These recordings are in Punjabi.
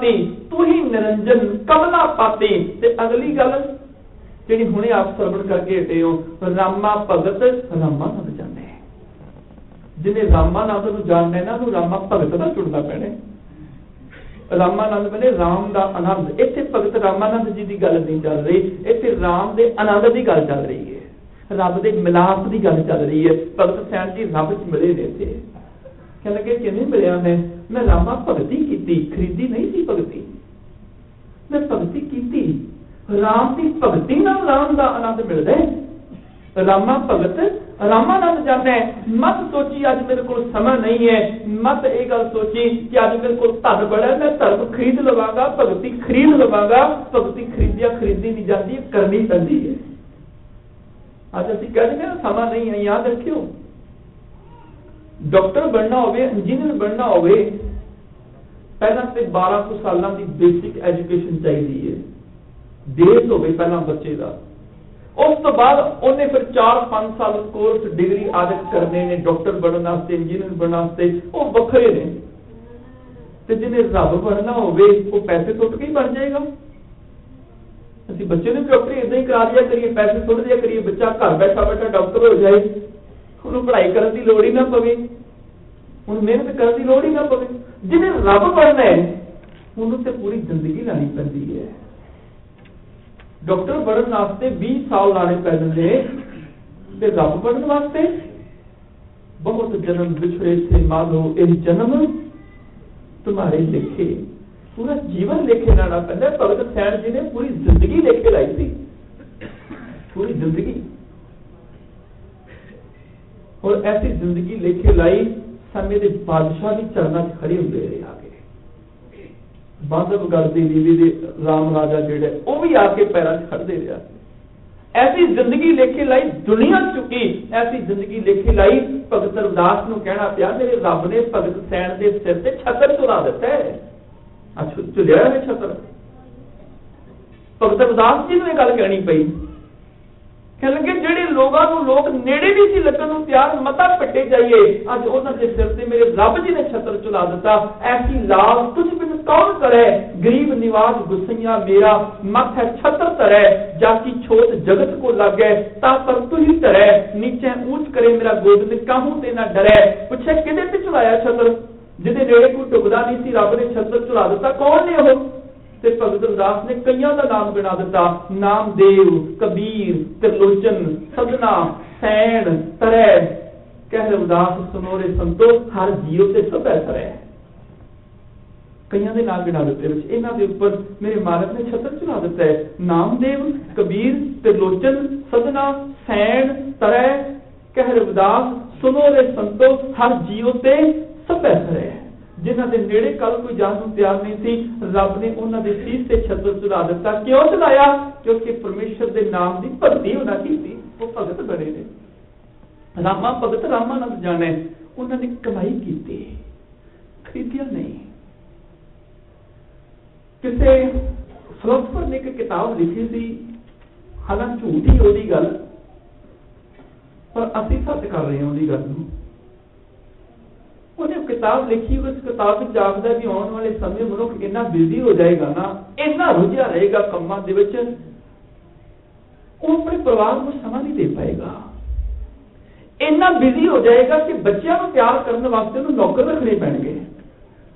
ਪਾਤੀ, ਤੂੰ ਹੀ ਨਿਰੰਜਨ ਕਮਲਾ ਪਾਤੀ। ਤੇ ਅਗਲੀ ਗੱਲ, ਜਿਹੜੀ ਹੁਣੇ ਆਪ ਸਰਵਣ ਕਰਕੇ ਹਟੇ ਹੋ, ਰਾਮਾ ਭਗਤ, ਰਾਮਾ ਨੰਦ ਜਾਣੇ। ਜਿਹਨੇ ਰਾਮਾਨੰਦ ਨੂੰ ਜਾਣਨਾ ਨਾ, ਉਹਨੂੰ ਰਾਮਾ ਭਗਤ ਦਾ ਚੁਣਨਾ ਪੈਣਾ ਰਾਮਾਨੰਦ ਬਨੇ ਰਾਮ ਦਾ ਆਨੰਦ। ਇੱਥੇ ਭਗਤ ਰਾਮਾਨੰਦ ਜੀ ਦੀ ਗੱਲ ਨਹੀਂ ਚੱਲ ਰਹੀ। ਇੱਥੇ ਰਾਮ ਦੇ ਆਨੰਦ ਦੀ ਗੱਲ ਚੱਲ ਰਹੀ ਹੈ। ਰੱਬ ਦੇ ਮਿਲਾਪ ਦੀ ਗੱਲ ਚੱਲ ਰਹੀ ਹੈ। ਭਗਤ ਸੈਨ ਜੀ ਰੱਬ ਚ ਮਿਲੇ ਨੇ ਇੱਥੇ। ਕਹਿੰਦੇ ਲੱਗੇ ਕਿਵੇਂ ਮਿਲਿਆ ਮੈਂ ਮੈਂ ਰਾਮਾ ਭਗਤੀ ਕੀਤੀ, ਖਰੀਦੀ ਨਹੀਂ ਸੀ ਭਗਤੀ। ਮੈਂ ਭਗਤੀ ਕੀਤੀ। ਰਾਮ ਦੀ ਭਗਤੀ ਨਾਲ ਰਾਮ ਦਾ ਆਨੰਦ ਮਿਲਦਾ ਹੈ। ਰਾਮਾ ਭਗਤ ਰਾਮਾਨੰਦ ਜਾਂਦਾ ਮਤ ਸੋਚੀ, ਅੱਜ ਮੇਰੇ ਕੋਲ ਸਮਾਂ ਨਹੀਂ ਹੈ। ਮਤ ਇਹ ਗੱਲ ਸੋਚੀ ਕਿ ਅੱਜ ਮੇਰੇ ਕੋਲ ਧਨ ਬੜਾ ਮੈਂ ਧਰਮ ਖਰੀਦ ਲਵਾਂਗਾ, ਭਗਤੀ ਖਰੀਦ ਲਵਾਂਗਾ। ਭਗਤੀ ਖਰੀਦਿਆ, ਖਰੀਦੀ ਨਹੀਂ ਜਾਂਦੀ ਕਰਨੀ ਪੈਂਦੀ ਹੈ। ਅੱਜ ਅਸੀਂ ਕਹਿੰਦੇ ਹਾਂ, ਸਮਾਂ ਨਹੀਂ ਹੈ। ਯਾਦ ਰੱਖਿਓ। ਡਾਕਟਰ ਬਣਨਾ ਹੋਵੇ, ਇੰਜੀਨੀਅਰ ਬਣਨਾ ਹੋਵੇ ਪਹਿਲਾਂ ਤੇ 12 ਕੁ ਸਾਲਾਂ ਦੀ ਬੇਸਿਕ ਐਜੂਕੇਸ਼ਨ ਚਾਹੀਦੀ ਹੈ ਬੇਸ ਹੋਵੇ ਪਹਿਲਾਂ ਬੱਚੇ ਦਾ। ਉਸ ਤੋਂ ਬਾਅਦ ਉਹਨੇ ਫਿਰ 4-5 ਸਾਲ ਕੋਰਸ ਡਿਗਰੀ ਆਦਿਕ ਕਰਨੇ ਨੇ ਡਾਕਟਰ ਬਣਨ ਵਾਸਤੇ ਇੰਜੀਨੀਅਰ ਬਣਨ ਵਾਸਤੇ। ਉਹ ਵੱਖਰੇ ਨੇ। ਤੇ ਜਿਹਨੇ ਰੱਬ ਬਣਨਾ ਹੋਵੇ, ਉਹ ਪੈਸੇ ਟੁੱਟ ਕੇ ਹੀ ਬਣ ਜਾਏਗਾ। ਅਸੀਂ ਬੱਚੇ ਨੂੰ ਡਾਕਟਰੀ ਇਦਾਂ ਹੀ ਕਰਾ ਦਿਆ ਕਰੀਏ, ਪੈਸੇ ਸੁੱਟ ਦਿਆ ਕਰੀਏ, ਬੱਚਾ ਘਰ ਬੈਠਾ ਬੈਠਾ ਡਾਕਟਰ ਹੋ ਜਾਏ। ਉਹਨੂੰ ਪੜ੍ਹਾਈ ਕਰਨ ਦੀ ਲੋੜ ਹੀ ਨਾ ਪਵੇ। ਹੁਣ ਮਿਹਨਤ ਕਰਨ ਦੀ ਲੋੜ ਹੀ ਨਾ ਪਵੇ। ਜਿਹਨੇ ਰੱਬ ਬਣਨਾ ਹੈ, ਉਹਨੂੰ ਤੇ ਪੂਰੀ ਜ਼ਿੰਦਗੀ ਲਾਣੀ ਪੈਂਦੀ ਹੈ। ਡਾਕਟਰ ਬਣਨ ਵਾਸਤੇ 20 ਸਾਲ ਲਾਣੇ ਪੈਂਦੇ ਤੇ ਰੱਬ ਬਣਨ ਵਾਸਤੇ ਬਹੁਤ ਜਨਮ ਵਿਛੜੇ ਸੇ। ਮਾਲੋ ਇਹ ਜਨਮ ਤੁਹਾਡੇ ਲਿਖੇ, ਪੂਰਾ ਜੀਵਨ ਲਿਖੇ ਲਾਣਾ ਪੈਂਦਾ ਹੈ। ਭਗਤ ਸੈਣ ਜੀ ਨੇ ਪੂਰੀ ਜ਼ਿੰਦਗੀ ਲਿਖ ਕੇ ਲਾਈ ਸੀ। ਪੂਰੀ ਜ਼ਿੰਦਗੀ। ਔਰ ਐਸੀ ਜ਼ਿੰਦਗੀ ਲਿਖ ਕੇ ਲਾਈ ਸਮੇਂ ਦੇ ਬਾਦਸ਼ਾਹ ਵੀ ਚਰਨਾਂ 'ਚ ਖੜੇ ਹੁੰਦੇ ਰਹੇ ਆ ਕੇ। ਬਾਦਵਗੜ ਦੀ ਲੀਲੀ ਦੇ ਰਾਮ ਰਾਜਾ ਜਿਹੜੇ, ਉਹ ਵੀ ਆ ਕੇ ਪੈਰਾਂ 'ਚ ਖੜਦੇ ਰਿਹਾ ਐਸੀ ਜ਼ਿੰਦਗੀ ਲੇਖੇ ਕੇ ਲਾਈ ਦੁਨੀਆ ਚੁੱਕੀ, ਐਸੀ ਜ਼ਿੰਦਗੀ ਲੇਖੇ ਕੇ ਲਾਈ ਭਗਤ ਰਵਿਦਾਸ ਨੂੰ ਕਹਿਣਾ ਪਿਆ, ਮੇਰੇ ਰੱਬ ਨੇ ਭਗਤ ਸੈਣ ਦੇ ਸਿਰ ਤੇ ਛਤਰ ਚੁਰਾ ਦਿੱਤਾ ਹੈ। ਅੱਛਾ ਚੁਲਿਆ ਹੈ ਛਤਰ। ਭਗਤ ਰਵਿਦਾਸ ਜੀ ਨੂੰ ਇਹ ਗੱਲ ਕਹਿਣੀ ਪਈ। ਕਹਿਣ ਜਿਹੜੇ ਲੋਕਾਂ ਨੂੰ ਲੋਕ ਨੇੜੇ ਵੀ ਸੀ ਲੱਗਣ ਨੂੰ ਤਿਆਰ ਮਤਾ ਪੱਟੇ ਜਾਈਏ, ਅੱਜ ਉਹਨਾਂ ਦੇ ਸਿਰ ਤੇ ਮੇਰੇ ਰੱਬ ਜੀ ਨੇ ਛਤਰ ਚੁਲਾ ਦਿੱਤਾ। ਐਸੀ ਲਾਲ ਤੁਝ ਬਿਨ ਕੌਣ ਕਰੇ? ਗਰੀਬ ਨਿਵਾਸ ਗੁਸਈਆ, ਮੇਰਾ ਮੱਥ ਹੈ ਛਤਰ ਧਰੈ, ਜਾਤੀ ਛੋਟ ਜਗਤ ਕੋ ਲਾਗੈ, ਤਾਂ ਪਰ ਤੂੰ ਹੀ ਧਰੈ। ਨੀਚੇ ਉੱਚ ਕਰੇ ਮੇਰਾ ਗੋਬਿੰਦ, ਕਾਹੂ ਤੇ ਨਾ ਡਰੈ? ਪੁੱਛੇ ਕਿਹਦੇ ਤੇ ਚੁਲਾਇਆ ਛਤਰ? ਜਿਹਦੇ ਨੇੜੇ ਕੋਈ ਟੁਕਦਾ ਨਹੀਂ ਸੀ, ਰੱਬ ਨੇ ਛਤਰ ਚੁਲਾ ਦਿੱਤਾ, ਕੌਣ ਨੇ ਉਹ? ਤੇ ਭਗਤ ਰਵਿਦਾਸ ਨੇ ਕਈਆਂ ਦਾ ਨਾਮ ਗਿਣਾ ਦਿੱਤਾ। ਨਾਮਦੇਵ ਕਬੀਰ ਤਿਰਲੋਚਨ ਸਦਨਾ, ਸੈਣ, ਤਰੈ। ਕਹਿ ਰਵਿਦਾਸ ਸੁਨੋਰੇ, ਸੰਤੋ, ਹਰ ਜੀਵ ਤੇ ਸਭ ਐਸਰ ਹੈ ਕਈਆਂ ਦੇ ਨਾਮ ਗਿਣਾ ਦਿੱਤੇ ਵਿੱਚ। ਇਹਨਾਂ ਦੇ ਉੱਪਰ ਮੇਰੇ ਮਾਲਕ ਨੇ ਛਤਰ ਚੁਲਾ ਦਿੱਤਾ ਹੈ। ਨਾਮਦੇਵ ਕਬੀਰ ਤਿਰਲੋਚਨ ਸਦਨਾ, ਸੈਣ, ਤਰੈ। ਕਹਿ ਰਵਿਦਾਸ ਸੁਨੋਰੇ, ਸੰਤੋ, ਹਰ ਜੀਵ ਤੇ ਸਭ ਐਸਰ ਹੈ ਜਿਨ੍ਹਾਂ ਦੇ ਨੇੜੇ ਕੱਲ ਕੋਈ ਜਾਣ ਨੂੰ ਤਿਆਰ ਨਹੀਂ ਸੀ, ਰੱਬ ਨੇ ਉਹਨਾਂ ਦੇ ਸੀਸ ਤੇ ਛਤਰ ਚੁਰਾ ਦਿੱਤਾ। ਕਿਉਂ ਚਲਾਇਆ? ਕਿਉਂਕਿ ਪਰਮੇਸ਼ਰ ਦੇ ਨਾਮ ਦੀ ਭਗਤੀ ਉਹਨਾਂ ਕੀਤੀ ਉਹ ਭਗਤ ਬਣੇ ਨੇ। ਰਾਮਾ ਭਗਤ ਰਾਮਾਨੰਦ ਜਾਣੇ। ਉਹਨਾਂ ਨੇ ਕਮਾਈ ਕੀਤੀ। ਖਰੀਦਿਆ ਨਹੀਂ। ਕਿਸੇ ਫਿਲਾਸਫਰ ਨੇ ਇੱਕ ਕਿਤਾਬ ਲਿਖੀ ਸੀ। ਹਾਲਾਂਕਿ ਝੂਠੀ ਉਹਦੀ ਗੱਲ, ਪਰ ਅਸੀਂ ਸੱਚ ਕਰ ਰਹੇ ਹਾਂ ਉਹਦੀ ਗੱਲ ਨੂੰ। ਉਹਨੇ ਕਿਤਾਬ ਲਿਖੀ ਉਸ ਕਿਤਾਬ ਵਿੱਚ ਆਖਦਾ ਵੀ ਆਉਣ ਵਾਲੇ ਸਮੇਂ ਮਨੁੱਖ ਇੰਨਾ ਬਿਜ਼ੀ ਹੋ ਜਾਏਗਾ ਨਾ, ਇੰਨਾ ਰੁਝਿਆ ਰਹੇਗਾ ਕੰਮਾਂ ਦੇ ਵਿੱਚ। ਉਹ ਆਪਣੇ ਪਰਿਵਾਰ ਨੂੰ ਸਮਾਂ ਨਹੀਂ ਦੇ ਪਾਏਗਾ। ਇੰਨਾ ਬਿਜ਼ੀ ਹੋ ਜਾਏਗਾ ਕਿ ਬੱਚਿਆਂ ਨੂੰ ਪਿਆਰ ਕਰਨ ਵਾਸਤੇ ਉਹਨੂੰ ਨੌਕਰ ਰੱਖਣੇ ਪੈਣਗੇ।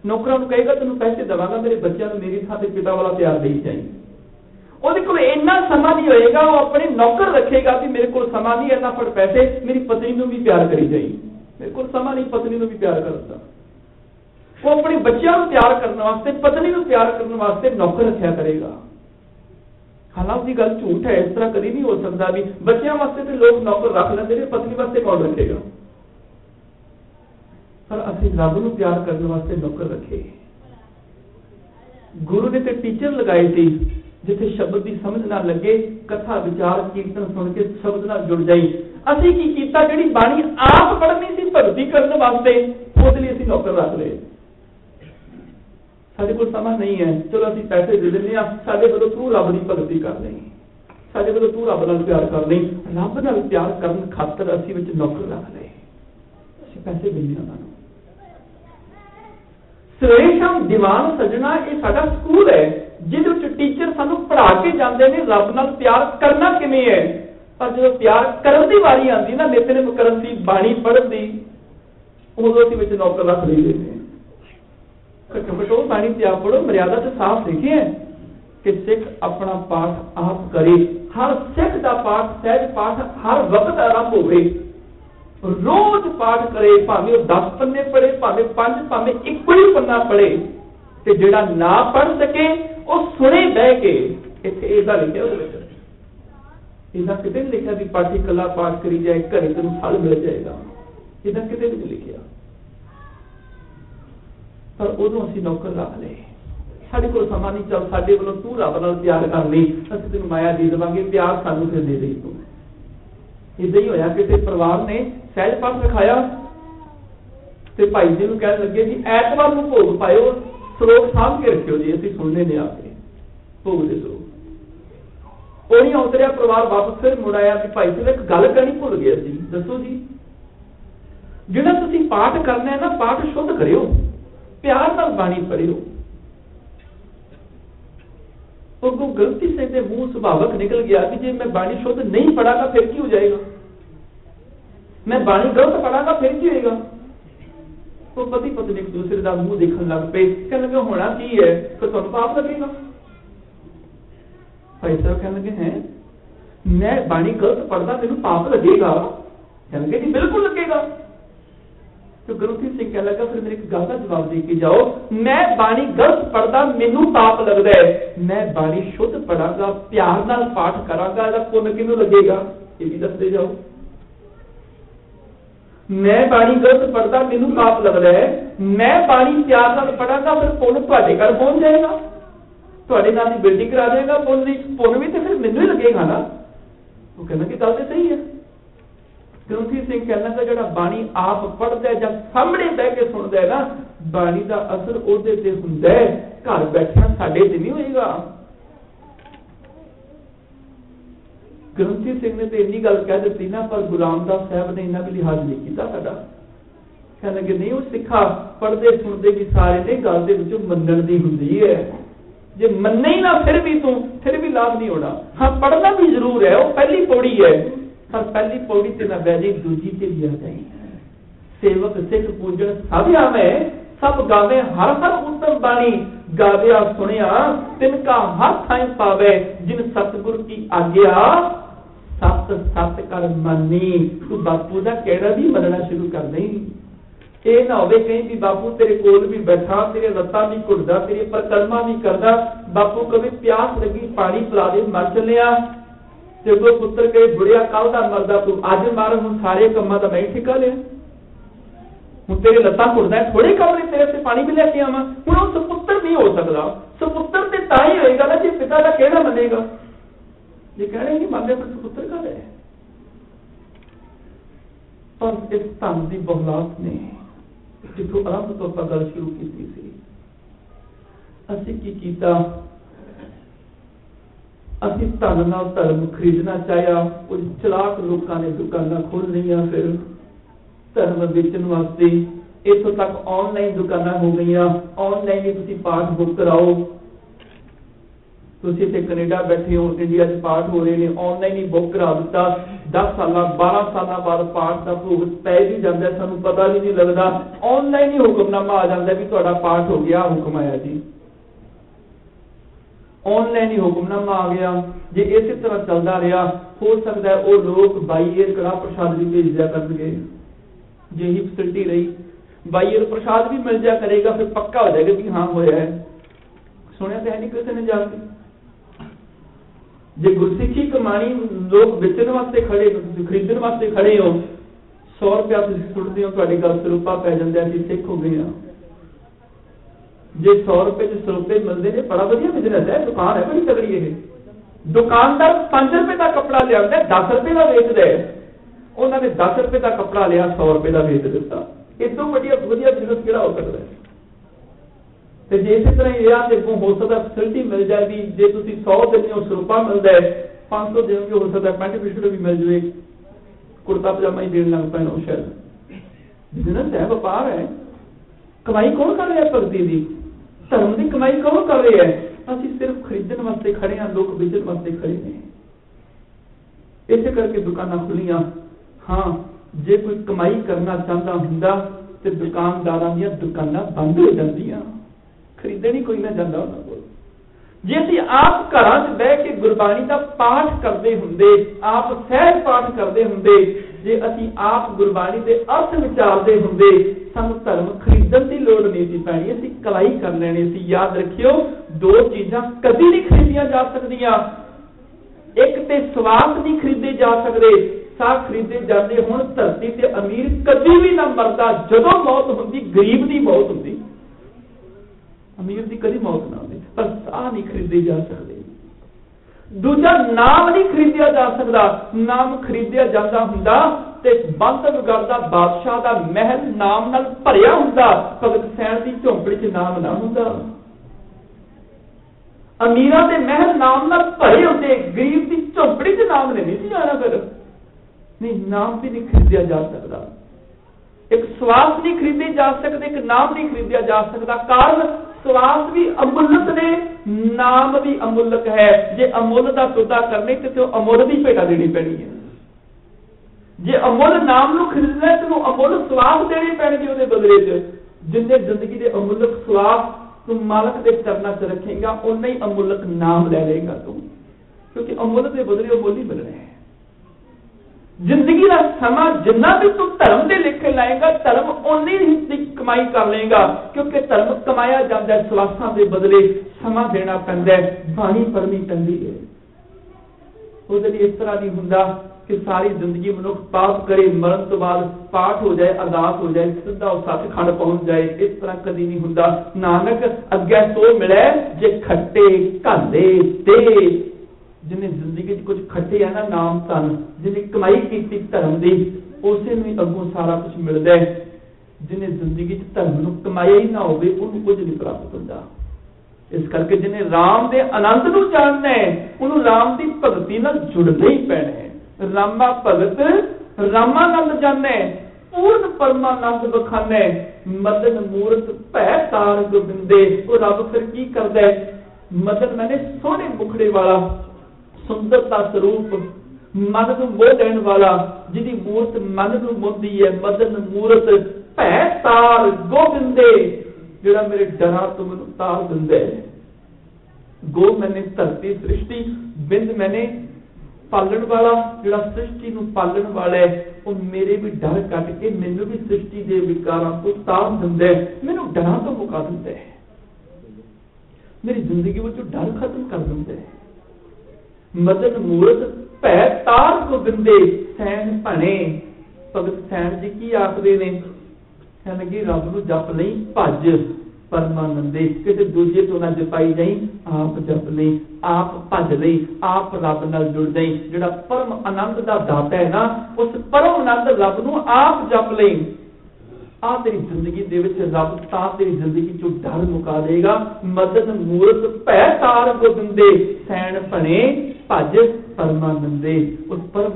ਨੌਕਰਾਂ ਨੂੰ ਕਹੇਗਾ, ਤੈਨੂੰ ਪੈਸੇ ਦੇਵਾਂਗਾ, ਮੇਰੇ ਬੱਚਿਆਂ ਨੂੰ ਮੇਰੀ ਥਾਂ ਤੇ ਪਿਤਾ ਵਾਲਾ ਪਿਆਰ ਦੇਈ ਜਾਈ। ਉਹਦੇ ਕੋਲ ਇੰਨਾ ਸਮਾਂ ਨਹੀਂ ਹੋਏਗਾ, ਉਹ ਆਪਣੇ ਨੌਕਰ ਰੱਖੇਗਾ ਕਿ ਮੇਰੇ ਕੋਲ ਸਮਾਂ ਨਹੀਂ ਇੰਨਾ ਫੜ ਪੈਸੇ, ਮੇਰੀ ਪਤਨੀ ਨੂੰ ਵੀ ਪਿਆਰ ਕਰੀ ਜਾਈ। ਮੇਰੇ ਕੋਲ ਸਮਾਂ ਨਹੀਂ, ਪਤਨੀ ਨੂੰ ਵੀ ਪਿਆਰ ਕਰਦਾ ਉਹ ਆਪਣੇ ਬੱਚਿਆਂ ਨੂੰ ਪਿਆਰ ਕਰਨ ਵਾਸਤੇ, ਪਤਨੀ ਨੂੰ ਪਿਆਰ ਕਰਨ ਵਾਸਤੇ ਨੌਕਰ ਰੱਖਿਆ ਕਰੇਗਾ। ਹਾਲਾਂਕਿ ਦੀ ਗੱਲ ਝੂਠ ਹੈ, ਇਸ ਤਰ੍ਹਾਂ ਕਦੀ ਨਹੀਂ ਹੋ ਸਕਦਾ ਵੀ ਬੱਚਿਆਂ ਵਾਸਤੇ ਤੇ ਲੋਕ ਨੌਕਰ ਰੱਖ ਲੈਂਦੇ ਨੇ, ਪਤਨੀ ਵਾਸਤੇ ਕੌਣ ਰੱਖੇਗਾ? ਪਰ ਅਸੀਂ ਰੱਬ ਨੂੰ ਪਿਆਰ ਕਰਨ ਵਾਸਤੇ ਨੌਕਰ ਰੱਖੇ। ਗੁਰੂ ਨੇ ਤੇ ਟੀਚਰ ਲਗਾਏ ਸੀ ਜਿੱਥੇ ਸ਼ਬਦ ਦੀ ਸਮਝ ਨਾ ਲੱਗੇ, ਕਥਾ, ਵਿਚਾਰ, ਕੀਰਤਨ ਸੁਣ ਕੇ ਸ਼ਬਦ ਨਾਲ ਜੁੜ ਜਾਈ। ਅਸੀਂ ਕੀ ਕੀਤਾ? ਜਿਹੜੀ ਬਾਣੀ ਆਪ ਪੜ੍ਹਨੀ ਸੀ, ਭਗਤੀ ਕਰਨ ਵਾਸਤੇ, ਉਹਦੇ ਲਈ ਅਸੀਂ ਨੌਕਰ ਰੱਖ ਲਏ। ਸਾਡੇ ਕੋਲ ਸਮਾਂ ਨਹੀਂ ਹੈ। ਚਲੋ ਅਸੀਂ ਪੈਸੇ ਦੇ ਦਿੰਦੇ ਆ ਸਾਡੇ ਵੱਲੋਂ ਤੂੰ ਰੱਬ ਦੀ ਭਗਤੀ ਕਰ ਲਈ। ਸਾਡੇ ਵੱਲੋਂ ਤੂੰ ਰੱਬ ਨਾਲ ਪਿਆਰ ਕਰ ਲਈ। ਰੱਬ ਨਾਲ ਪਿਆਰ ਕਰਨ ਖਾਤਰ ਅਸੀਂ ਵਿੱਚ ਨੌਕਰ ਰੱਖ ਲਏ। ਅਸੀਂ ਪੈਸੇ ਦਿੰਦੇ ਉਹਨਾਂ ਨੂੰ ਸਵੇਰੇ ਸ਼ਾਮ ਦੀਵਾਨ ਸਜਣਾ, ਇਹ ਸਾਡਾ ਸਕੂਲ ਹੈ। ਸਾਨੂੰ ਪੜ੍ਹਾ ਜਾਂਦੇ ਨੇ, ਰੱਬ ਨਾਲ ਪਿਆਰ ਕਰਨਾ ਕਿਵੇਂ ਹੈ? ਪਰ ਜਦੋਂ ਪਿਆਰ ਕਰਨ ਦੀ ਵਾਰੀ ਆਉਂਦੀ ਨਾ, ਨਿਤਨੇਮ ਕਰਨ ਦੀ ਬਾਣੀ ਪੜ੍ਹਨ ਦੀ, ਉਦੋਂ ਅਸੀਂ ਵਿੱਚ ਨੌਕਰ ਰੱਖ ਲਈਦੇ ਨੇ। ਘੱਟੋ ਘੱਟ ਉਹ ਬਾਣੀ ਤੇ ਪੜੋ ਮਰਿਆਦਾ ਤੇ ਸਾਫ਼ ਲਿਖਿਆ ਹੈ ਕਿ ਸਿੱਖ ਆਪਣਾ ਪਾਠ ਆਪ ਕਰੇ। ਹਰ ਸਿੱਖ ਦਾ ਪਾਠ, ਸਹਿਜ ਪਾਠ ਹਰ ਵਕਤ ਆਰੰਭ ਹੋਵੇ। ਰੋਜ਼ ਪਾਠ ਕਰੇ, ਭਾਵੇਂ ਉਹ 10 ਪੰਨੇ ਪੜੇ ਭਾਵੇਂ 5 ਭਾਵੇਂ ਇੱਕੋ ਹੀ ਪੰਨਾ ਪੜੇ ਤੇ ਜਿਹੜਾ ਨਾ ਪੜ ਸਕੇ, ਉਹ ਸੁਣੇ ਬਹਿ ਕੇ ਇੱਥੇ ਇਹਦਾ ਲਿਖਿਆ ਉਹਦੇ ਵਿੱਚ। ਇਹਦਾ ਕਿਤੇ ਨਹੀਂ ਲਿਖਿਆ ਵੀ ਪਾਠੀ ਕਲਾ ਪਾਠ ਕਰੀ ਜਾਏ, ਘਰੇ ਤੈਨੂੰ ਫਲ ਮਿਲ ਜਾਏਗਾ। ਇਹਦਾ ਕਿਤੇ ਨਹੀਂ ਲਿਖਿਆ। ਪਰ ਉਦੋਂ ਅਸੀਂ ਨੌਕਰ ਰੱਖ ਲਏ। ਸਾਡੇ ਕੋਲ ਸਮਾਂ ਨਹੀਂ, ਚੱਲ ਸਾਡੇ ਵੱਲੋਂ ਤੂੰ ਰੱਬ ਨਾਲ ਪਿਆਰ ਕਰ ਲਈ, ਅਸੀਂ ਤੈਨੂੰ ਮਾਇਆ ਦੇ ਦੇਵਾਂਗੇ, ਪਿਆਰ ਸਾਨੂੰ ਫਿਰ ਦੇ ਦੇਈ ਤੂੰ। ਇਦਾਂ ਹੀ ਹੋਇਆ ਕਿਸੇ ਪਰਿਵਾਰ ਨੇ ਸਹਿਜ ਪਾਠ ਰਖਾਇਆ। ਤੇ ਭਾਈ ਜੀ ਨੂੰ ਕਹਿਣ ਲੱਗੇ ਜੀ ਐਤਵਾਰ ਨੂੰ ਭੋਗ ਪਾਇਓ, ਸ਼ਲੋਕ ਸਾਂਭ ਕੇ ਰੱਖਿਓ ਜੀ, ਅਸੀਂ ਸੁਣਨੇ ਨੇ ਆ ਕੇ। ਭੋਗ ਦੇ ਸ਼ਲੋਕ। ਉਹੀ ਉਤਰਿਆ ਪਰਿਵਾਰ ਵਾਪਸ ਫਿਰ ਮੁੜ ਆਇਆ ਵੀ ਭਾਈ ਸਾਹਿਬ ਇੱਕ ਗੱਲ ਕਹਿਣੀ ਭੁੱਲ ਗਿਆ ਸੀ, ਦੱਸੋ ਜੀ। ਜਿਹੜਾ ਤੁਸੀਂ ਪਾਠ ਕਰਨਾ ਹੈ ਨਾ, ਪਾਠ ਸ਼ੁੱਧ ਕਰਿਓ, ਪਿਆਰ ਨਾਲ ਬਾਣੀ ਪੜਿਓ ਉਹ ਗਲਤੀ ਸੇ ਤੇ ਮੂੰਹ ਸੁਭਾਵਕ ਨਿਕਲ ਗਿਆ ਕਿ ਜੇ ਮੈਂ ਬਾਣੀ ਸ਼ੁੱਧ ਨਹੀਂ ਪੜਾਂਗਾ ਫਿਰ ਕੀ ਹੋ ਜਾਏਗਾ? ਮੈਂ ਬਾਣੀ ਗਲਤ ਪੜਾਂਗਾ ਫਿਰ ਕੀ ਹੋਏਗਾ? ਉਹ ਪਤੀ ਪਤਨੀ ਇੱਕ ਦੂਸਰੇ ਦਾ ਮੂੰਹ ਦੇਖਣ ਲੱਗ ਪਏ ਕਹਿਣ ਹੋਣਾ ਕੀ ਹੈ? ਫਿਰ ਤੁਹਾਨੂੰ ਪਾਪ ਲੱਗੇਗਾ। ਭਾਈ ਸਾਹਿਬ ਕਹਿਣ ਲੱਗੇ, ਹੈ? ਮੈਂ ਬਾਣੀ ਗਲਤ ਪੜਦਾ ਮੈਨੂੰ ਪਾਪ ਲੱਗੇਗਾ। ਕਹਿਣ ਲੱਗੇ ਜੀ ਬਿਲਕੁਲ ਲੱਗੇਗਾ। ਤੇ ਗੁਰੂਤੀ ਸਿੰਘ ਕਹਿਣ ਲੱਗਾ, ਫਿਰ ਮੇਰੇ ਇੱਕ ਗੱਲ ਦਾ ਜਵਾਬ ਦੇ ਕੇ ਜਾਓ। ਮੈਂ ਬਾਣੀ ਗਲਤ ਪੜਦਾ ਮੈਨੂੰ ਪਾਪ ਲੱਗਦਾ ਹੈ। ਮੈਂ ਬਾਣੀ ਸ਼ੁੱਧ ਪੜਾਂਗਾ ਪਿਆਰ ਨਾਲ ਪਾਠ ਕਰਾਂਗਾ, ਇਹਦਾ ਪੁੰਨ ਕਿਹਨੂੰ ਲੱਗੇਗਾ? ਇਹ ਵੀ ਦੱਸਦੇ ਜਾਓ। ਮੈਂ ਬਾਣੀ ਗਲਤ ਪੜਦਾ ਮੈਨੂੰ ਪਾਪ ਲੱਗਦਾ ਹੈ। ਮੈਂ ਬਾਣੀ ਪਿਆਰ ਨਾਲ ਪੜਾਂਗਾ ਫਿਰ ਪੁੰਨ ਤੁਹਾਡੇ ਘਰ ਪਹੁੰਚ ਜਾਏਗਾ। ਤੁਹਾਡੇ ਨਾਲ ਦੀ ਬਿਲਡਿੰਗ ਕਰਾ ਦੇਗਾ ਪੁੰਨ ਦੀ, ਪੁੰਨ ਵੀ ਤੇ ਫਿਰ ਮੈਨੂੰ ਹੀ ਲੱਗੇਗਾ ਨਾ। ਉਹ ਕਹਿੰਦਾ ਕਿ ਗੱਲ ਤੇ ਸਹੀ ਹੈ। ਗ੍ਰੰਥੀ ਸਿੰਘ ਕਹਿੰਦਾ ਕਿ ਜਿਹੜਾ ਬਾਣੀ ਆਪ ਪੜਦਾ ਜਾਂ ਸਾਹਮਣੇ ਬਹਿ ਕੇ ਸੁਣਦਾ ਹੈ ਨਾ, ਬਾਣੀ ਦਾ ਅਸਰ ਉਹਦੇ ਤੇ ਹੁੰਦਾ ਹੈ। ਘਰ ਬੈਠਿਆ ਸਾਡੇ ਤੇ ਨਹੀਂ ਹੋਏਗਾ। ਗੁਰਮੁਖੀ ਸਿੰਘ ਨੇ ਤੇ ਇੰਨੀ ਗੱਲ ਕਹਿ ਦਿੱਤੀ ਨਾ, ਪਰ ਗੁਲਾਮ ਦਾਸ ਸਾਹਿਬ ਨੇ ਇਹਨਾਂ ਵੀ ਲਿਹਾਜ਼ ਨਹੀਂ ਕੀਤਾ ਸਾਡਾ। ਕਹਿੰਦਾ ਕਿ ਨਹੀਂ, ਉਹ ਸਿੱਖਾ ਪੜਦੇ ਸੁਣਦੇ ਵੀ ਸਾਰੇ ਨੇ, ਗੱਲ ਦੇ ਵਿੱਚੋਂ ਮੰਨਣ ਦੀ ਹੁੰਦੀ ਹੈ। ਜੇ ਮੰਨੇ ਹੀ ਨਾ, ਫਿਰ ਵੀ ਤੂੰ, ਫਿਰ ਵੀ ਲਾਭ ਨਹੀਂ ਹੋਣਾ। ਹਾਂ ਪੜਨਾ ਵੀ ਜ਼ਰੂਰ ਹੈ, ਉਹ ਪਹਿਲੀ ਪੌੜੀ ਹੈ। ਪਰ ਪਹਿਲੀ ਪੌੜੀ ਤੇ ਨਾ ਬਹਿ ਜਾਈ, ਦੂਜੀ ਤੇ ਲਿਆ ਜਾਈ। ਸੇਵਕ ਸਿੱਖ ਪੂਜਣ ਸਭ ਆਵੇਂ, ਸਭ ਗਾਵੇ, ਹਰ ਹਰ ਉਤਮ ਬਾਣੀ ਗਾਵਿਆ, ਸੁਣਿਆ ਤਿਨ ਕਾ ਹਰ ਥਾਂ ਪਾਵੇ, ਜਿਨ ਸਤਿਗੁਰ ਕੀ ਆਗਿਆ, ਸਤ ਸਤ ਕਰ ਮੰਨੀ। ਤੂੰ ਬਾਪੂ ਦਾ ਕਿਹੜਾ ਵੀ ਮੰਨਣਾ ਸ਼ੁਰੂ ਕਰ ਦੇ ਇਹ ਨਾ ਹੋਵੇ ਕਹੀਂ ਵੀ ਬਾਪੂ ਤੇਰੇ ਕੋਲ ਵੀ ਬੈਠਾ ਤੇਰੇ ਲੱਤਾਂ ਵੀ ਘੁੱਟਦਾ ਤੇਰੇ ਪਰਕਰਮਾ ਵੀ ਕਰਦਾ, ਬਾਪੂ ਕਦੇ ਪਿਆਸ ਲੱਗੀ, ਪਾਣੀ ਪਿਲਾ ਦੇ, ਮਰ ਚੱਲਿਆ ਤੇ ਉਹ ਪੁੱਤਰ ਕਹੇ, ਬੁੜਿਆ ਕੱਲ ਦਾ ਮਰਦਾ ਤੂੰ, ਅੱਜ ਮਰ, ਹੁਣ ਸਾਰੇ ਕੰਮਾਂ ਦਾ ਮੈਂ ਠਿਕਾ ਲਿਆ। ਹੁਣ ਤੇਰੇ ਲੱਤਾਂ ਘੁੱਟਦਾ ਥੋੜੇ ਕੰਮ ਨੇ ਤੇਰੇ ਤੇ ਪਾਣੀ ਵੀ ਲੈ ਕੇ ਆਵਾਂ। ਹੁਣ ਉਹ ਸੁਪੁੱਤਰ ਨਹੀਂ ਹੋ ਸਕਦਾ। ਸੁਪੁੱਤਰ ਤੇ ਤਾਂ ਹੀ ਹੋਏਗਾ ਨਾ, ਜੇ ਪਿਤਾ ਦਾ ਕਿਹੜਾ ਮੰਨੇਗਾ। ਜੇ ਕਹਿਣਾ ਨਹੀਂ ਮੰਨਦੇ ਤਾਂ ਸੁਪੁੱਤਰ ਕਾ ਹੈ? ਪਰ ਇਸ ਧਨ ਦੀ ਬਹੁਲਾਤ ਨੇ ਜਿੱਥੋਂ ਆਰੰਭ ਤੋਂ ਆਪਾਂ ਗੱਲ ਸ਼ੁਰੂ ਕੀਤੀ ਸੀ। ਅਸੀਂ ਕੀ ਕੀਤਾ? ਅਸੀਂ ਧਨ ਨਾਲ ਧਰਮ ਖਰੀਦਣਾ ਚਾਹਿਆ, ਕੁਝ ਚਲਾਕ ਲੋਕਾਂ ਨੇ ਦੁਕਾਨਾਂ ਖੋਲ ਲਈਆਂ ਫਿਰ। ਧਰਮ ਵੇਚਣ ਵਾਸਤੇ ਇੱਥੋਂ ਤੱਕ ਆਨਲਾਈਨ ਦੁਕਾਨਾਂ ਹੋ ਗਈਆਂ। ਆਨਲਾਈਨ ਹੀ ਤੁਸੀਂ ਪਾਠ ਬੁੱਕ ਕਰਾਓ। ਤੁਸੀਂ ਇੱਥੇ ਕੈਨੇਡਾ ਬੈਠੇ ਹੋ, ਇੰਡੀਆ 'ਚ ਪਾਠ ਹੋ ਰਹੇ ਨੇ ਆਨਲਾਈਨ ਹੀ ਬੁੱਕ ਕਰਾ ਦਿੱਤਾ। 10 ਸਾਲਾਂ 12 ਸਾਲਾਂ ਬਾਅਦ ਪਾਠ ਦਾ ਭੋਗ ਪੈ ਵੀ ਜਾਂਦਾ, ਸਾਨੂੰ ਪਤਾ ਵੀ ਨਹੀਂ ਲੱਗਦਾ। ਆਨਲਾਈਨ ਹੀ ਹੁਕਮਨਾਮਾ ਆ ਜਾਂਦਾ ਵੀ ਤੁਹਾਡਾ ਪਾਠ ਹੋ ਗਿਆ ਹੁਕਮ ਆਇਆ ਜੀ। ਆਨਲਾਈਨ ਹੀ ਹੁਕਮਨਾਮਾ ਆ ਗਿਆ। ਜੇ ਇਸੇ ਤਰ੍ਹਾਂ ਚੱਲਦਾ ਰਿਹਾ, ਹੋ ਸਕਦਾ ਉਹ ਲੋਕ ਬਾਈਏ ਕੜਾ ਪ੍ਰਸ਼ਾਦ ਵੀ ਭੇਜ ਦਿਆ ਕਰਨਗੇ। ਜੇ ਹੀ ਫੈਸਿਲਿਟੀ ਰਹੀ, ਬਾਈਏ ਪ੍ਰਸ਼ਾਦ ਵੀ ਮਿਲ ਜਾ ਕਰੇਗਾ, ਫਿਰ ਪੱਕਾ ਹੋ ਜਾਏਗਾ ਵੀ ਹਾਂ, ਹੋਇਆ ਹੈ। ਸੁਣਿਆ ਤਾਂ ਹੈ ਨਹੀਂ ਕਿਸੇ ਨੇ ਜਾ ਕੇ। ਜੇ ਗੁਰਸਿੱਖੀ ਕਮਾਣੀ, ਲੋਕ ਵੇਚਣ ਵਾਸਤੇ ਖੜੇ, ਖਰੀਦਣ ਵਾਸਤੇ ਖੜੇ ਹੋ 100 ਰੁਪਏ ਤੁਸੀਂ ਸੁੱਟਦੇ ਹੋ, ਤੁਹਾਡੀ ਗੱਲ ਸਰੂਪਾ ਪੈ ਜਾਂਦਾ ਅਸੀਂ ਸਿੱਖ ਹੋ ਗਏ ਆ ਜੇ 100 ਰੁਪਏ ਚ 100 ਮਿਲਦੇ ਨੇ, ਬੜਾ ਵਧੀਆ ਬਿਜ਼ਨਸ ਹੈ, ਦੁਕਾਨ ਹੈ, ਬੜੀ ਤਗੜੀ ਇਹ। ਦੁਕਾਨਦਾਰ 5 ਰੁਪਏ ਦਾ ਕੱਪੜਾ ਲਿਆਉਂਦਾ 10 ਰੁਪਏ ਦਾ ਵੇਚਦਾ ਹੈ। ਉਹਨਾਂ ਨੇ 10 ਰੁਪਏ ਦਾ ਕੱਪੜਾ ਲਿਆ 100 ਰੁਪਏ ਦਾ ਵੇਚ ਦਿੱਤਾ। ਇਦੋਂ ਵਧੀਆ ਵਧੀਆ ਬਿਜ਼ਨਸ ਕਿਹੜਾ ਹੋ ਸਕਦਾ ਹੈ? ਤੇ ਜੇ ਇਸੇ ਤਰ੍ਹਾਂ ਇਹ ਆ ਤੇ ਹੋ ਸਕਦਾ ਫੈਸਿਲਿਟੀ ਮਿਲ ਜਾਏਗੀ ਜੇ ਤੁਸੀਂ 100 ਦਿਨ ਨੂੰ ਸਰੂਪਾ ਮਿਲਦਾ ਹੈ 500 ਦਿਨ ਵੀ ਹੋ ਸਕਦਾ ਪੈਂਟ ਪਿਸ਼ੜ ਵੀ ਮਿਲ ਜਵੇ, ਕੁੜਤਾ ਪਜਾਮਾ ਹੀ ਦੇਣ ਲੱਗ ਪੈਣ ਉਹ ਸ਼ਾਇਦ। ਬਿਜ਼ਨਸ ਹੈ ਵਪਾਰ ਹੈ। ਕਮਾਈ ਕੌਣ ਕਰ ਰਿਹਾ ਭਗਤੀ ਦੀ? ਧਰਮ ਦੀ ਕਮਾਈ ਕੌਣ ਕਰ ਰਿਹਾ ਹੈ? ਅਸੀਂ ਸਿਰਫ ਖਰੀਦਣ ਵਾਸਤੇ ਖੜੇ ਹਾਂ, ਲੋਕ ਵੇਚਣ ਵਾਸਤੇ ਖੜੇ ਨੇ। ਇਸੇ ਕਰਕੇ ਦੁਕਾਨਾਂ ਖੁੱਲੀਆਂ ਹਾਂ, ਜੇ ਕੋਈ ਕਮਾਈ ਕਰਨਾ ਚਾਹੁੰਦਾ ਹੁੰਦਾ ਤੇ ਦੁਕਾਨਦਾਰਾਂ ਦੀਆਂ ਦੁਕਾਨਾਂ ਬੰਦ ਹੋ ਜਾਂਦੀਆਂ। ਖਰੀਦਣ ਹੀ ਕੋਈ ਨਾ ਜਾਂਦਾ ਉਹਨਾਂ ਕੋਲ। ਜੇ ਅਸੀਂ ਆਪ ਘਰਾਂ 'ਚ ਬਹਿ ਕੇ ਗੁਰਬਾਣੀ ਦਾ ਪਾਠ ਕਰਦੇ ਹੁੰਦੇ, ਆਪ ਸਹਿਜ ਪਾਠ ਕਰਦੇ ਹੁੰਦੇ, ਜੇ ਅਸੀਂ ਆਪ ਗੁਰਬਾਣੀ ਦੇ ਅਰਥ ਵਿਚਾਰਦੇ ਹੁੰਦੇ, ਸਾਨੂੰ ਧਰਮ ਖਰੀਦਣ ਦੀ ਲੋੜ ਨਹੀਂ ਸੀ ਪੈਣੀ, ਅਸੀਂ ਕਲਾਈ ਕਰ ਲੈਣੀ ਸੀ। ਯਾਦ ਰੱਖਿਓ, ਦੋ ਚੀਜ਼ਾਂ ਕਦੀ ਨਹੀਂ ਖਰੀਦੀਆਂ ਜਾ ਸਕਦੀਆਂ। ਇੱਕ ਤੇ ਸਵਾਰਥ ਨਹੀਂ ਖਰੀਦੇ ਜਾ ਸਕਦੇ। ਸਾਹ ਖਰੀਦੇ ਜਾਂਦੇ ਹੁਣ, ਧਰਤੀ ਤੇ ਅਮੀਰ ਕਦੀ ਵੀ ਨਾ ਮਰਦਾ। ਜਦੋਂ ਮੌਤ ਹੁੰਦੀ, ਗਰੀਬ ਦੀ ਮੌਤ ਹੁੰਦੀ। ਅਮੀਰ ਦੀ ਕਦੀ ਮੌਤ ਨਾ ਹੁੰਦੀ ਪਰ ਸਾਹ ਨਹੀਂ ਖਰੀਦੇ ਜਾ ਸਕਦੇ। ਦੂਜਾ, ਨਾਮ ਨਹੀਂ ਖਰੀਦਿਆ ਜਾ ਸਕਦਾ। ਨਾਮ ਖਰੀਦਿਆ ਜਾਂਦਾ ਹੁੰਦਾ ਤੇ ਬੰਦਗੜ ਕਰਦਾ ਬਾਦਸ਼ਾਹ ਦਾ ਮਹਿਲ ਨਾਮ ਨਾਲ ਭਰਿਆ ਹੁੰਦਾ। ਭਗਤ ਸੈਣ ਦੀ ਝੌਂਪੜੀ 'ਚ ਨਾਮ ਨਾ ਹੁੰਦਾ। ਅਮੀਰਾਂ ਦੇ ਮਹਿਲ ਨਾਮ ਨਾਲ ਭਰੇ ਹੁੰਦੇ, ਗਰੀਬ ਦੀ ਝੌਂਪੜੀ 'ਚ ਨਾਮ ਨਹੀਂ ਸੀ ਜਾਣਾ ਫਿਰ। ਨਹੀਂ, ਨਾਮ ਵੀ ਨਹੀਂ ਖਰੀਦਿਆ ਜਾ ਸਕਦਾ। ਇੱਕ ਸਵਾਸ ਨਹੀਂ ਖਰੀਦੇ ਜਾ ਸਕਦੇ, ਇੱਕ ਨਾਮ ਨਹੀਂ ਖਰੀਦਿਆ ਜਾ ਸਕਦਾ। ਕਾਰਨ ਸਵਾਸ ਵੀ ਅਮੁੱਲਕ ਨੇ, ਨਾਮ ਵੀ ਅਮੁੱਲਕ ਹੈ। ਜੇ ਅਮੁੱਲ ਦਾ ਸੌਦਾ ਕਰਨੇ ਤੇ ਉਹ ਅਮੁੱਲ ਦੀ ਭੇਟਾ ਦੇਣੀ ਪੈਣੀ ਹੈ। ਜੇ ਅਮੁੱਲ ਨਾਮ ਨੂੰ ਖਰੀਦਣਾ ਤੇ ਉਹ ਅਮੁੱਲ ਸਵਾਸ ਦੇਣੀ ਪੈਣਗੇ ਉਹਦੇ ਬਦਲੇ 'ਚ। ਜਿੰਨੇ ਜ਼ਿੰਦਗੀ ਦੇ ਅਮੁੱਲਕ ਸਵਾਸ ਤੂੰ ਮਾਲਕ ਦੇ ਚਰਨਾਂ 'ਚ ਰੱਖੇਗਾ ਉਨਾ ਹੀ ਅਮੁੱਲਕ ਨਾਮ ਲੈ ਲੇਗਾ ਤੂੰ। ਕਿਉਂਕਿ ਅਮੁੱਲ ਦੇ ਬਦਲੇ ਉਹ ਬੋਲੀ ਮਿਲਣੇ ਹੈ। ਜ਼ਿੰਦਗੀ ਦਾ ਸਮਾਂ ਜਿੰਨਾ ਵੀ ਤੂੰ ਧਰਮ ਦੇ ਲੇਖੇ ਲਾਏਗਾ, ਧਰਮ ਓਨੀ ਹੀ ਕਮਾਈ ਕਰ ਲਏਗਾ, ਕਿਉਂਕਿ ਧਰਮ ਕਮਾਇਆ ਜਾਂਦਾ ਸਵਾਸਾਂ ਦੇ ਬਦਲੇ ਸਮਾਂ ਦੇਣਾ ਪੈਂਦਾ ਬਾਣੀ ਪੜਨੀ ਪੈਂਦੀ ਹੈ। ਉਹਦੇ ਲਈ ਇਸ ਤਰ੍ਹਾਂ ਨਹੀਂ ਹੁੰਦਾ ਕਿ ਸਾਰੀ ਜ਼ਿੰਦਗੀ ਮਨੁੱਖ ਪਾਪ ਕਰੇ, ਮਰਨ ਤੋਂ ਬਾਅਦ ਪਾਠ ਹੋ ਜਾਏ, ਅਰਦਾਸ ਹੋ ਜਾਏ, ਸਿੱਧਾ ਉਹ ਸੱਚਖੰਡ ਪਹੁੰਚ ਜਾਏ, ਇਸ ਤਰ੍ਹਾਂ ਕਦੀ ਨਹੀਂ ਹੁੰਦਾ। ਨਾਨਕ ਅੱਗੇ ਸੋ ਮਿਲੇ, ਜੇ ਖੱਟੇ ਘਾਲੇ ਤੇ ਜਿਹਨੇ ਜ਼ਿੰਦਗੀ 'ਚ ਕੁਝ ਖੱਟੇ ਆ ਨਾ ਨਾਮ ਧਨ ਜਿਹਨੇ ਕਮਾਈ ਕੀਤੀ ਧਰਮ ਦੀ, ਉਸੇ ਨੂੰ ਹੀ ਅੱਗੋਂ ਸਾਰਾ ਕੁਝ ਮਿਲਦਾ ਹੈ। ਜਿਹਨੇ ਜ਼ਿੰਦਗੀ 'ਚ ਧਰਮ ਨੂੰ ਕਮਾਇਆ ਹੀ ਨਾ ਹੋਵੇ, ਉਹਨੂੰ ਕੁਝ ਨਹੀਂ ਪ੍ਰਾਪਤ ਹੁੰਦਾ। ਇਸ ਕਰਕੇ ਜਿਹਨੇ RAM ਦੇ ਆਨੰਦ ਨੂੰ ਜਾਣਨਾ ਹੈ, ਉਹਨੂੰ RAM ਦੀ ਭਗਤੀ ਨਾਲ ਜੁੜਨਾ ਹੀ ਪੈਣਾ ਹੈ। ਰਾਮਾ ਭਗਤ ਰਾਮਾਨੰਦ ਜਾਣੈ ਪੂਰਨ ਪਰਮਾਨੰਦ ਬਖਾਨੈ ਮਦਨ ਮੂਰਤ ਭੈ ਤਾਰ ਗੋਬਿੰਦੇ, ਉਹ ਰੱਬ ਫਿਰ ਕੀ ਕਰਦਾ ਹੈ? ਮਦਨ ਮੈਨੇ ਸੋਹਣੇ ਮੁਖੜੇ ਵਾਲਾ ਸੁੰਦਰਤਾ ਸਰੂਪ ਮਨ ਨੂੰ ਮੋਹ ਲੈਣ ਵਾਲਾ, ਜਿਹਦੀ ਮੂਰਤ ਮਨ ਨੂੰ ਮੋਹਦੀ ਹੈ, ਮਦਨ ਮੂਰਤ ਭੈ ਤਾਰ ਗੋਬਿੰਦੇ, ਜਿਹੜਾ ਮੇਰੇ ਡਰਾਂ ਤੋਂ ਮੈਨੂੰ ਤਾਰ ਦਿੰਦਾ ਹੈ। ਗੋ ਮੈਨੇ ਧਰਤੀ ਸ੍ਰਿਸ਼ਟੀ, ਬਿੰਦ ਮੈਨੇ ਪਾਲਣ ਵਾਲਾ, ਜਿਹੜਾ ਸ੍ਰਿਸ਼ਟੀ ਨੂੰ ਪਾਲਣ ਵਾਲਾ ਹੈ, ਉਹ ਮੇਰੇ ਵੀ ਡਰ ਕੱਟ ਕੇ ਮੈਨੂੰ ਵੀ ਸ੍ਰਿਸ਼ਟੀ ਦੇ ਵਿਕਾਰਾਂ ਤੋਂ ਤਾਰ ਦਿੰਦਾ ਹੈ, ਮੈਨੂੰ ਡਰਾਂ ਤੋਂ ਮੁਕਾ ਦਿੰਦਾ ਹੈ। ਮੇਰੀ ਜ਼ਿੰਦਗੀ ਵਿੱਚੋਂ ਡਰ ਖਤਮ ਕਰ ਦਿੰਦਾ ਹੈ। ਮਦਨ ਮੂਰਤ ਭੈ ਤਾਰ ਕੋ ਬਿੰਦੇ ਸੈਨ ਭਣੇ। ਭਗਤ ਸੈਨ ਜੀ ਕੀ ਆਖਦੇ ਨੇ? ਕਹਿੰਦੇ ਰੱਬ ਨੂੰ ਜਪ ਲਈ ਭੱਜ ਪਰਮਾਨੰਦੇ। ਕਿਸੇ ਦੂਜੇ ਤੋਂ ਨਾ ਜਪਾਈ ਜਾਈ, ਆਪ ਜਪ ਲਈ ਆਪ ਭੱਜ ਲਈ ਆਪ ਰੱਬ ਨਾਲ ਜੁੜ ਜਾਈ। ਜਿਹੜਾ ਪਰਮ ਆਨੰਦ ਦਾ ਦਾਤਾ ਹੈ ਨਾ, ਉਸ ਪਰਮ ਆਨੰਦ ਰੱਬ ਨੂੰ ਆਪ ਜਪ ਲਈ। ਆ ਤੇਰੀ ਜ਼ਿੰਦਗੀ ਦੇ ਵਿੱਚ ਰੱਬ ਤਾਂ ਤੇਰੀ ਜ਼ਿੰਦਗੀ ਚੋਂ ਡਰ ਮੁਕਾ ਦੇਗਾ। ਮਦਦ, ਮੂਰਤ, ਭੈ ਤਾਰ ਗੋਬਿੰਦੇ ਸੈਣ ਭਣੇ, ਭਜ ਪਰਮਾਨੰਦੇ ਉਸ ਪਰਮ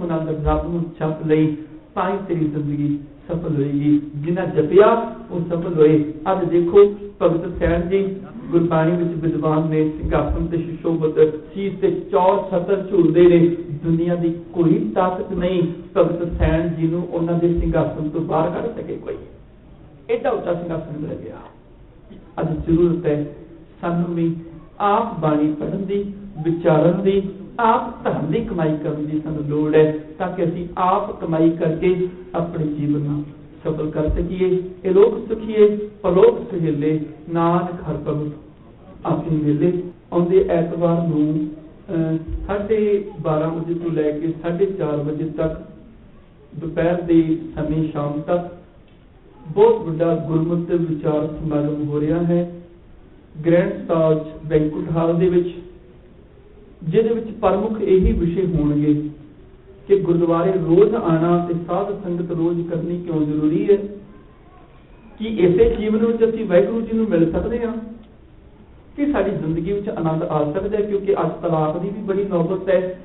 ਰੱਬ ਨੂੰ ਜਪ ਲਈ, ਤਾਂ ਤੇਰੀ ਜ਼ਿੰਦਗੀ ਸਫਲ ਹੋਏਗੀ। ਜਿਨ੍ਹਾਂ ਜਪਿਆ, ਉਹ ਸਫਲ ਹੋਏ। ਅੱਜ ਦੇਖੋ, ਭਗਤ ਸੈਣ ਜੀ, ਗੁਰਬਾਣੀ ਵਿੱਚ ਵਿਦਵਾਨ ਨੇ ਸਿੰਘਾਸਨ ਤੇ ਸ਼ਿਸ਼ੋਭਤ ਸੀਸ ਤੇ ਚੌਰ, ਛਤਰ ਝੂਲਦੇ ਨੇ। ਦੁਨੀਆ ਦੀ ਕੋਈ ਤਾਕਤ ਨਹੀਂ। ਭਗਤ ਸੈਣ ਜੀ ਨੂੰ ਉਹਨਾਂ ਦੇ ਸਿੰਘਾਸਨ ਤੋਂ ਬਾਹਰ ਕੱਢ ਸਕੇ ਕੋਈ। ਐਡਾ ਉੱਚਾ ਸਿੰਘਾਸਨ ਮਿਲ ਗਿਆ। ਅੱਜ ਜ਼ਰੂਰਤ ਹੈ ਸਾਨੂੰ ਵੀ ਆਪ ਬਾਣੀ ਪੜ੍ਹਨ ਦੀ, ਵਿਚਾਰਨ ਦੀ, ਆਪ ਧਰਮ ਦੀ ਕਮਾਈ ਕਰਨ ਦੀ ਸਾਨੂੰ ਲੋੜ ਹੈ ਤਾਂ ਕਿ ਅਸੀਂ ਆਪ ਕਮਾਈ ਕਰਕੇ ਆਪਣੇ ਜੀਵਨ ਨੂੰ ਸਫਲ ਕਰ ਸਕੀਏ, ਇਹ ਲੋਕ ਸੁਖੀਏ, ਪਰਲੋਕ ਸੁਹੇਲੇ, ਨਾਨਕ ਹਰ ਪ੍ਰਭੂ ਆਪਣੀ ਮੇਲੇ। ਆਉਂਦੇ ਐਤਵਾਰ ਨੂੰ 12:30 ਵਜੇ ਤੋਂ ਲੈ ਕੇ 4:30 ਵਜੇ ਤੱਕ ਦੁਪਹਿਰ ਦੇ ਸਮੇਂ ਸ਼ਾਮ ਤੱਕ ਬਹੁਤ ਵੱਡਾ ਗੁਰਮਤਿ ਵਿਚਾਰ ਸਮਾਗਮ ਹੋ ਰਿਹਾ ਹੈ। ਗ੍ਰੈਂਡ ਸਟਾਜ ਬੈਂਕੁਟ ਹਾਲ ਦੇ ਵਿੱਚ, ਜਿਹਦੇ ਵਿੱਚ ਪ੍ਰਮੁੱਖ ਇਹੀ ਵਿਸ਼ੇ ਹੋਣਗੇ ਕਿ ਗੁਰਦੁਆਰੇ ਰੋਜ਼ ਆਣਾ ਤੇ ਸਾਧ ਸੰਗਤ ਰੋਜ਼ ਕਰਨੀ ਕਿਉਂ ਜ਼ਰੂਰੀ ਹੈ? ਕਿ ਇਸੇ ਜੀਵਨ ਵਿੱਚ ਅਸੀਂ ਵਾਹਿਗੁਰੂ ਜੀ ਨੂੰ ਮਿਲ ਸਕਦੇ ਹਾਂ? ਕਿ ਸਾਡੀ ਜ਼ਿੰਦਗੀ ਵਿੱਚ ਆਨੰਦ ਆ ਸਕਦਾ ਹੈ? ਕਿਉਂਕਿ ਅੱਜ ਤਲਾਕ ਦੀ ਵੀ ਬੜੀ ਨੌਬਤ ਹੈ।